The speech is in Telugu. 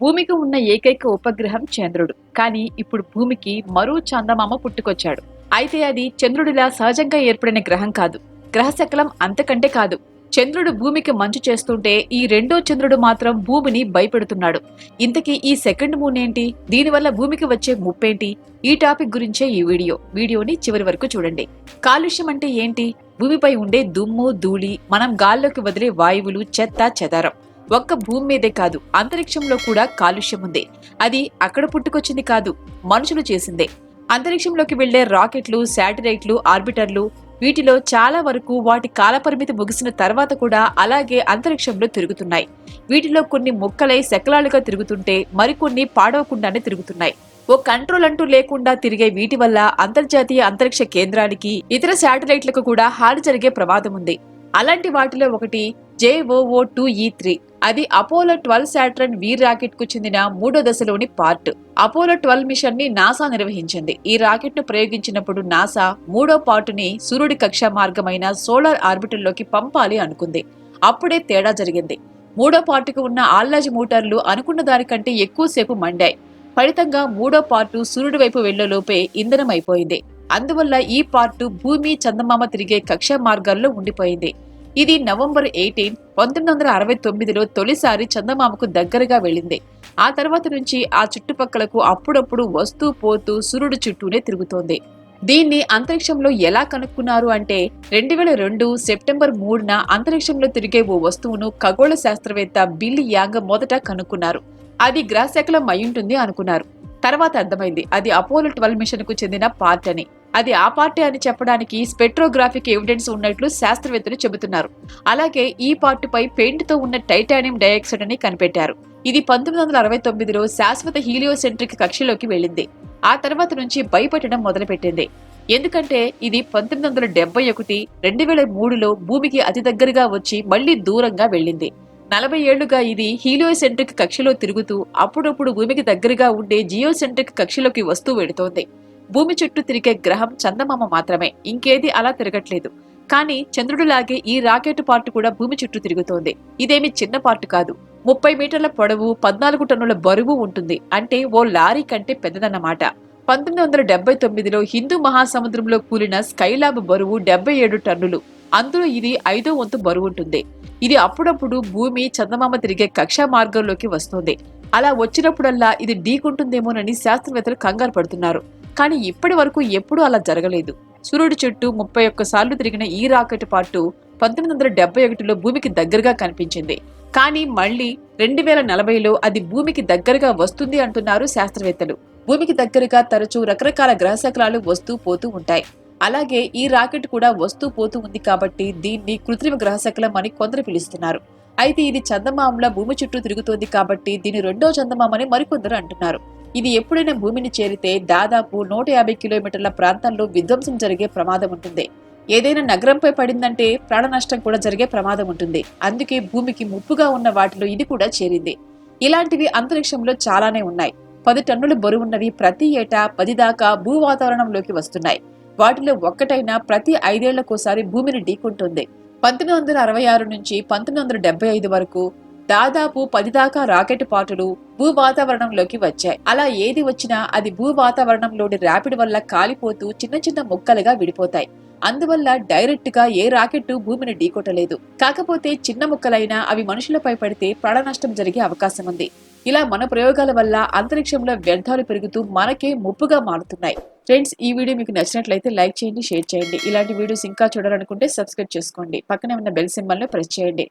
భూమికి ఉన్న ఏకైక ఉపగ్రహం చంద్రుడు. కానీ ఇప్పుడు భూమికి మరో చందమామ పుట్టుకొచ్చాడు. అయితే అది చంద్రుడిలా సహజంగా ఏర్పడిన గ్రహం కాదు. గ్రహశకలం అంతకంటే కాదు. చంద్రుడు భూమికి మంచు చేస్తుంటే ఈ రెండో చంద్రుడు మాత్రం భూమిని భయపెడుతున్నాడు. ఇంతకీ ఈ సెకండ్ మూన్ ఏంటి? దీనివల్ల భూమికి వచ్చే ముప్పేంటి? ఈ టాపిక్ గురించే ఈ వీడియో. వీడియోని చివరి వరకు చూడండి. కాలుష్యం అంటే ఏంటి? భూమిపై ఉండే దుమ్ము ధూళి మనం గాల్లోకి వదిలే వాయువులు చెత్త చెదారం. ఒక్క భూమి మీదే కాదు అంతరిక్షంలో కూడా కాలుష్యం ఉంది. అది అక్కడ పుట్టుకొచ్చింది కాదు మనుషులు చేసిందే. అంతరిక్షంలోకి వెళ్ళే రాకెట్లు శాటిలైట్లు ఆర్బిటర్లు వీటిలో చాలా వరకు వాటి కాలపరిమితి ముగిసిన తర్వాత కూడా అలాగే అంతరిక్షంలో తిరుగుతున్నాయి. వీటిలో కొన్ని ముక్కలై శకలాలుగా తిరుగుతుంటే మరికొన్ని పాడవకుండానే తిరుగుతున్నాయి. ఓ కంట్రోల్ అంటూ లేకుండా తిరిగే వీటి వల్ల అంతర్జాతీయ అంతరిక్ష కేంద్రానికి ఇతర శాటిలైట్లకు కూడా హాని జరిగే ప్రమాదం ఉంది. అలాంటి వాటిలో ఒకటి J O O two E three. అది అపోలో ట్వెల్వ్ శాట్రన్ వీర్ రాకెట్కు చెందిన మూడో దశలోని పార్ట్. అపోలో ట్వెల్వ్ మిషన్ని నాసా నిర్వహించింది. ఈ రాకెట్ను ప్రయోగించినప్పుడు నాసా మూడో పార్టుని సూర్యుడి కక్ష మార్గమైన సోలార్ ఆర్బిటల్లోకి పంపాలి అనుకుంది. అప్పుడే తేడా జరిగింది. మూడో పార్టుకు ఉన్న ఆల్లాజ్ మోటార్లు అనుకున్న దానికంటే ఎక్కువసేపు మండాయి. ఫలితంగా మూడో పార్టు సూర్యుడి వైపు వెళ్ళలోపే ఇంధనం అయిపోయింది అందువల్ల ఈ పార్టు భూమి చందమామ తిరిగే కక్ష మార్గాల్లో ఉండిపోయింది. ఇది నవంబర్ ఎయిటీన్ పంతొమ్మిది వందల అరవై తొమ్మిదిలో తొలిసారి చందమామకు దగ్గరగా వెళ్ళింది. ఆ తర్వాత నుంచి ఆ చుట్టుపక్కలకు అప్పుడప్పుడు వస్తూ పోతూ సూర్యుడు చుట్టూనే తిరుగుతోంది. దీన్ని అంతరిక్షంలో ఎలా కనుక్కున్నారు అంటే రెండు వేల రెండు సెప్టెంబర్ మూడున అంతరిక్షంలో తిరిగే ఓ వస్తువును ఖగోళ శాస్త్రవేత్త బిల్లి యాంగ్ మొదట కనుక్కున్నారు. అది గ్రహశకలం అయ్యుంటుంది అనుకున్నారు. తర్వాత అర్థమైంది. అది అపోలో ట్వెల్వ్ మిషన్కు చెందిన పార్ట్ అని. అది ఆ పార్టీ అని చెప్పడానికి స్పెక్ట్రోగ్రాఫిక్ ఎవిడెన్స్ ఉన్నట్లు శాస్త్రవేత్తలు చెబుతున్నారు. అలాగే ఈ పార్టుపై పెయింట్తో ఉన్న టైటానియం డైఆక్సైడ్ అని కనిపెట్టారు. ఇది పంతొమ్మిది వందల అరవై తొమ్మిదిలో శాశ్వత హీలియోసెంట్రిక్ కక్షలోకి వెళ్ళింది. ఆ తర్వాత నుంచి భయపెట్టడం మొదలుపెట్టింది. ఎందుకంటే ఇది పంతొమ్మిది వందల డెబ్బై ఒకటి రెండు వేల మూడులో భూమికి అతి దగ్గరగా వచ్చి మళ్ళీ దూరంగా వెళ్ళింది. నలభై ఏళ్ళుగా ఇది హీలియోసెంట్రిక్ కక్షలో తిరుగుతూ అప్పుడప్పుడు భూమికి దగ్గరగా ఉండే జియోసెంట్రిక్ కక్షలోకి వస్తూ వెడుతోంది భూమి చుట్టూ తిరిగే గ్రహం చందమామ మాత్రమే. ఇంకేది అలా తిరగట్లేదు. కానీ చంద్రుడిలాగే ఈ రాకెట్ పార్ట్ కూడా భూమి చుట్టూ తిరుగుతోంది. ఇదేమి చిన్న పార్ట్ కాదు. ముప్పై మీటర్ల పొడవు పద్నాలుగు టన్నుల బరువు ఉంటుంది. అంటే ఓ లారీ కంటే పెద్దదన్నమాట. పంతొమ్మిది వందల డెబ్బై తొమ్మిదిలో హిందూ మహాసముద్రంలో కూలిన స్కైలాబ్ బరువు డెబ్బై ఏడు టన్నులు. అందులో ఇది ఐదో వంతు బరువు ఉంటుంది. ఇది అప్పుడప్పుడు భూమి చందమామ తిరిగే కక్షా మార్గంలోకి వస్తుంది. అలా వచ్చినప్పుడల్లా ఇది ఢీకుంటుందేమోనని శాస్త్రవేత్తలు కంగారు పడుతున్నారు. కానీ ఇప్పటి వరకు ఎప్పుడూ అలా జరగలేదు. సూర్యుడి చుట్టూ ముప్పై ఒక్క సార్లు తిరిగిన ఈ రాకెట్ పాటు పంతొమ్మిది వందల డెబ్బై ఒకటిలో భూమికి దగ్గరగా కనిపించింది. కానీ మళ్ళీ రెండు వేల నలభైలో అది భూమికి దగ్గరగా వస్తుంది అంటున్నారు శాస్త్రవేత్తలు. భూమికి దగ్గరగా తరచూ రకరకాల గ్రహశకలాలు వస్తూ పోతూ ఉంటాయి. అలాగే ఈ రాకెట్ కూడా వస్తూ పోతూ ఉంది కాబట్టి దీన్ని కృత్రిమ గ్రహశకలం అని కొందరు పిలుస్తున్నారు. అయితే ఇది చందమామల భూమి చుట్టూ తిరుగుతోంది కాబట్టి దీని రెండో చందమామని మరికొందరు అంటున్నారు. ఇది ఎప్పుడైనా భూమిని చేరితే దాదాపు నూట యాభై కిలోమీటర్ల ప్రాంతంలో విధ్వంసం జరిగే ప్రమాదం ఉంటుంది. ఏదైనా నగరంపై పడిందంటే ప్రాణ నష్టం కూడా జరిగే ప్రమాదం ఉంటుంది. అందుకే భూమికి ముప్పుగా ఉన్న వాటిలో ఇది కూడా చేరింది. ఇలాంటివి అంతరిక్షంలో చాలానే ఉన్నాయి. పది టన్నుల బరువున్నవి ప్రతి ఏటా పది దాకా భూ వాతావరణంలోకి వస్తున్నాయి. వాటిలో ఒక్కటైనా ప్రతి ఐదేళ్ళకోసారి భూమిని ఢీకుంటుంది. పంతొమ్మిది వందల అరవై ఆరు నుంచి పంతొమ్మిది వందల డెబ్బై ఐదు వరకు దాదాపు పది దాకా రాకెట్ పాటులు భూ వాతావరణంలోకి వచ్చాయి. అలా ఏది వచ్చినా అది భూ వాతావరణంలోని ర్యాపిడ్ వల్ల కాలిపోతూ చిన్న చిన్న ముక్కలుగా విడిపోతాయి. అందువల్ల డైరెక్ట్గా ఏ రాకెట్ భూమిని ఢీకొట్టలేదు. కాకపోతే చిన్న ముక్కలైనా అవి మనుషులపై పడితే ప్రాణ నష్టం జరిగే అవకాశం ఉంది. ఇలా మన ప్రయోగాల వల్ల అంతరిక్షంలో వ్యర్థాలు పెరుగుతూ మనకే ముప్పుగా మారుతున్నాయి. ఫ్రెండ్స్ ఈ వీడియో మీకు నచ్చినట్లయితే లైక్ చేయండి షేర్ చేయండి. ఇలాంటి వీడియోస్ ఇంకా చూడాలనుకుంటే సబ్స్క్రైబ్ చేసుకోండి. పక్కనే ఉన్న బెల్ సింబల్ ప్రెస్ చేయండి.